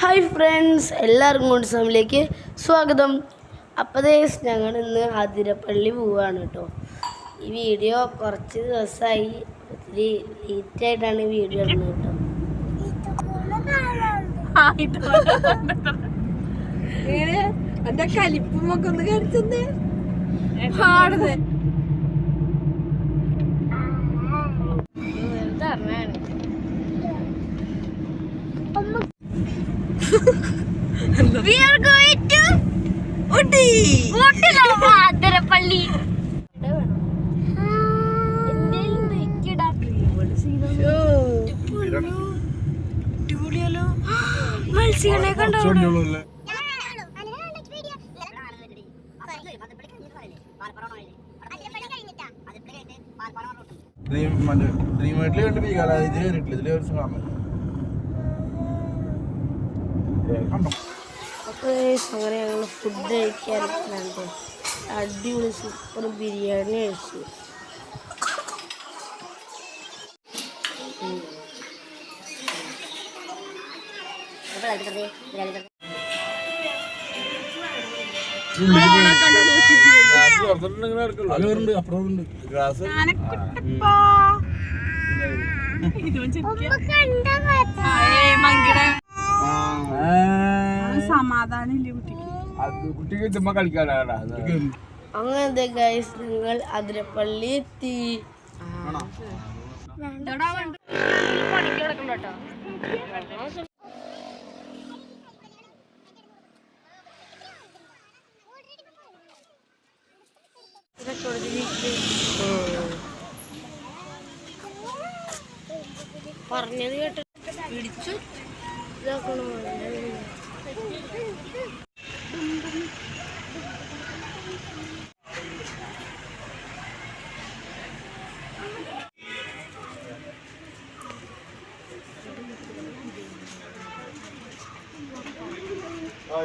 Hi friends എല്ലാവർക്കും കൊണ്ട് സമയത്തേക്ക് സ്വാഗതം. അപ്പോൾ ഞങ്ങൾ ഇന്ന് അതിരപ്പള്ളി പോവുകയാണ് കേട്ടോ. ഈ വീഡിയോ കുറച്ച് ദിവസമായി ഒത്തിരി ലേറ്റായിട്ടാണ് ഈ വീഡിയോ ഇടുന്നത് കേട്ടോ. എന്റെ കലിപ്പുമൊക്കെ ഒന്ന് കാണിച്ചെന്നേ? പാടുന്നത് We are going to Ooty Athirappilly മത്സ്യങ്ങളെ കണ്ടോ ഡ്രീം ഡ്രീം വീട്ടിൽ കണ്ട് പീക്കാല ഇതിൽ കയറിയിട്ടില്ല ഇതിൽ ഒരു കണ്ടോ അപ്പോൾ അങ്ങനെ ഞങ്ങൾ ഫുഡ് കഴിക്കാൻ കേട്ടോ അടിപൊളി സൂപ്പർ ബിരിയാണി കഴിച്ചു. ഗ്ലാസ് തുറന്നിട്ടുണ്ടെങ്കിൽ നടക്കുള്ളൂ അപ്പുറമുണ്ട് ഗ്ലാസ് സമാധാനം ഇല്ല കുട്ടിക്ക് കുട്ടിക്ക് ചുമ്മാ കളിക്കാനാണ് അങ്ങനത്തെ ഗൈസ് നിങ്ങൾ അതിരപ്പള്ളി എത്തി. പറഞ്ഞത്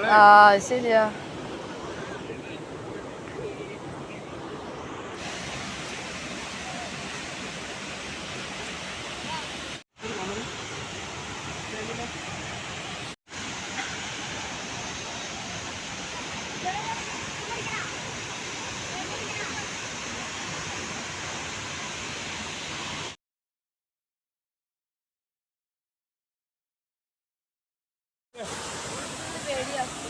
啊，谢谢。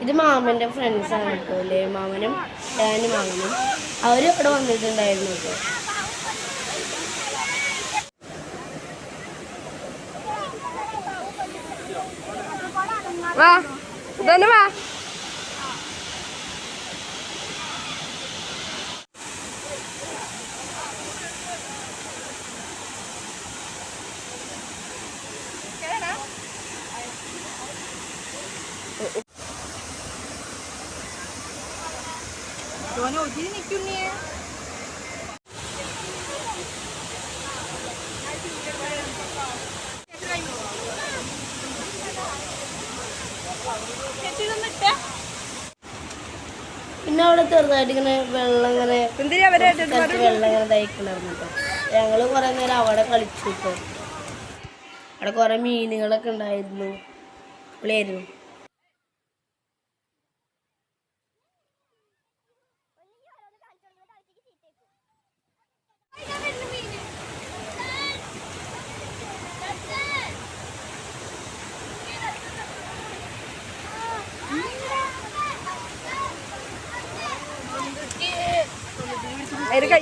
ഇത് മാമന്റെ ഫ്രണ്ട്സ് ആണ് അല്ലേ? മാമനും ഡാനും മാമനും. അവർ ഇവിടെ വന്നിട്ടുണ്ടായിരുന്നു വാ ഇതന്നെ വാ. ധോന ഒതിരി നിൽക്കുന്നേ. പിന്നെ അവിടെ ചെറുതായിട്ട് ഇങ്ങനെ വെള്ളം ഇങ്ങനെ വെള്ളം ഇങ്ങനെ ദഹിക്കണമായിരുന്നു കേട്ടോ ഞങ്ങൾ കുറെ നേരം അവിടെ കളിച്ചു കേട്ടോ അവിടെ കുറെ മീനുകളൊക്കെ ഉണ്ടായിരുന്നു. പുള്ളിയായിരുന്നു இருக்க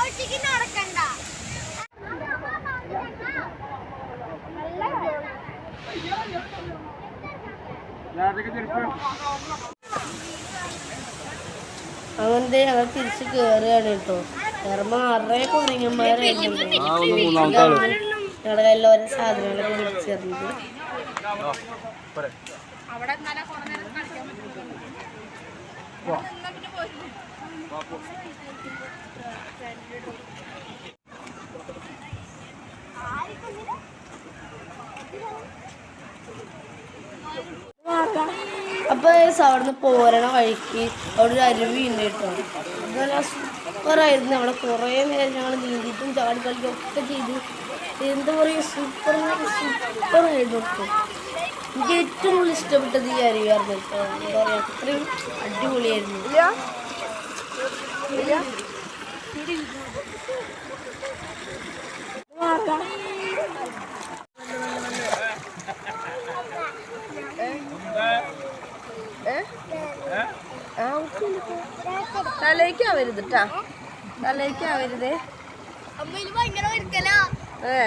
ഒറ്റയ്ക്ക് നടക്കണ്ട രാത്രിക്ക് തിരിച്ചു അങ്ങനത്തെ ഞങ്ങൾ തിരിച്ച് കയറുകയാണ് കേട്ടോ കയറുമ്പോൾ നിറയെ കുരങ്ങന്മാരായിരുന്നു ആ ഒന്ന് മൂന്നാമത്തെ ആൾ. ഞങ്ങളുടെ കയ്യിൽ ഓരോ സാധനങ്ങളൊക്കെ വിളിച്ചേർന്നത് അപ്പൊ അവിടുന്ന് പോരണ വഴിക്ക് അവിടെ ഒരു അരുവി ഉണ്ട് കേട്ടോ. നല്ല സൂപ്പറായിരുന്നു. അവിടെ കുറേ നേരം ഞങ്ങൾ നീന്തിയിട്ടും ചാടി കളിക്കും ഒക്കെ ചെയ്തു. എന്താ പറയുക സൂപ്പർ സൂപ്പറായിരുന്നു കേട്ടോ എനിക്ക് ഏറ്റവും കൂടുതൽ ഇഷ്ടപ്പെട്ടത് ഈ അരുവിയായിരുന്നു കേട്ടോ. എന്താ പറയുക അത്രയും അടിപൊളിയായിരുന്നു. ഇല്ല ഇല്ല ഏ? ആ, ഉപ്പിലിട്ട്. തലയ്ക്കാവരുത് ട്ടാ. തലയ്ക്കാവരുതേ ഏ.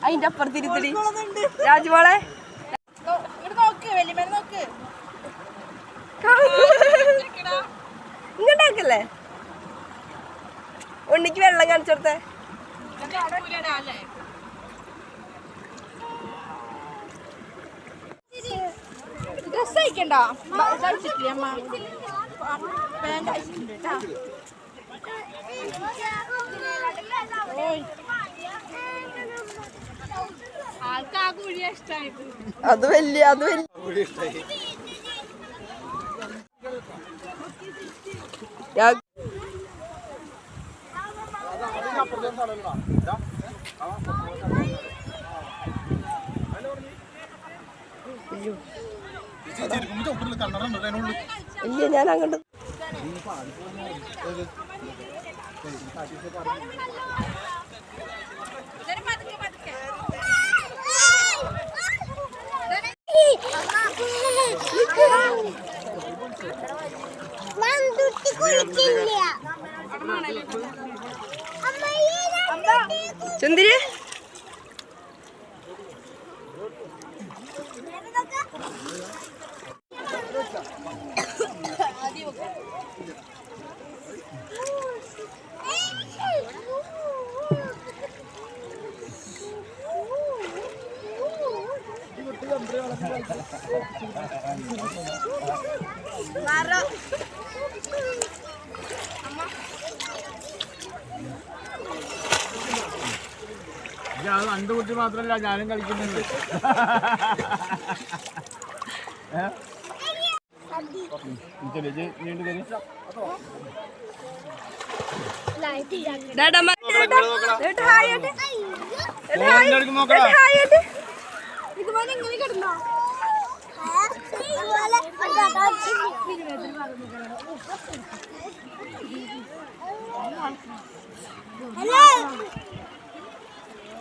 അതിന്റെ അപ്പുറത്തിരുത്തടി രാജുമോളെ ഇങ്ങോട്ടാക്കല്ലേ ഉണ്ണിക്ക് വെള്ളം കാണിച്ചു ഡ്രസ് അയക്കണ്ട അത് വലിയ അത് വലിയ. ഞാൻ ഇല്ല ഞാൻ അങ്ങോട്ട് കുളിച്ചില്ല. അത് അണ്ട് കുട്ടി മാത്രമല്ല ഞാനും കളിക്കുന്നുണ്ട്. ഇതുപോലെ ഇങ്ങനെ കിടന്നോ? ഹലോ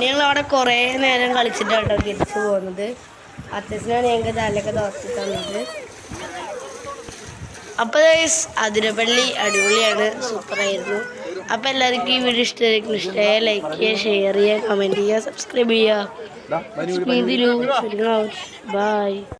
ഞങ്ങൾ അവിടെ കുറേ നേരം കളിച്ചിട്ടാണ് കേട്ടോ തിരിച്ചു പോകുന്നത്. അത്യാവശ്യമാണ് ഞങ്ങൾക്ക് തലയൊക്കെ തുറത്തി തന്നത്. അപ്പോൾ അതിരപ്പള്ളി അടിപൊളിയാണ്. സൂപ്പറായിരുന്നു അപ്പോൾ എല്ലാവർക്കും ഈ വീഡിയോ ഇഷ്ടമായിരിക്കും ഇഷ്ടമായ ലൈക്ക് ചെയ്യുക ഷെയർ ചെയ്യുക കമന്റ് ചെയ്യുക സബ്സ്ക്രൈബ് ചെയ്യുക. ബൈ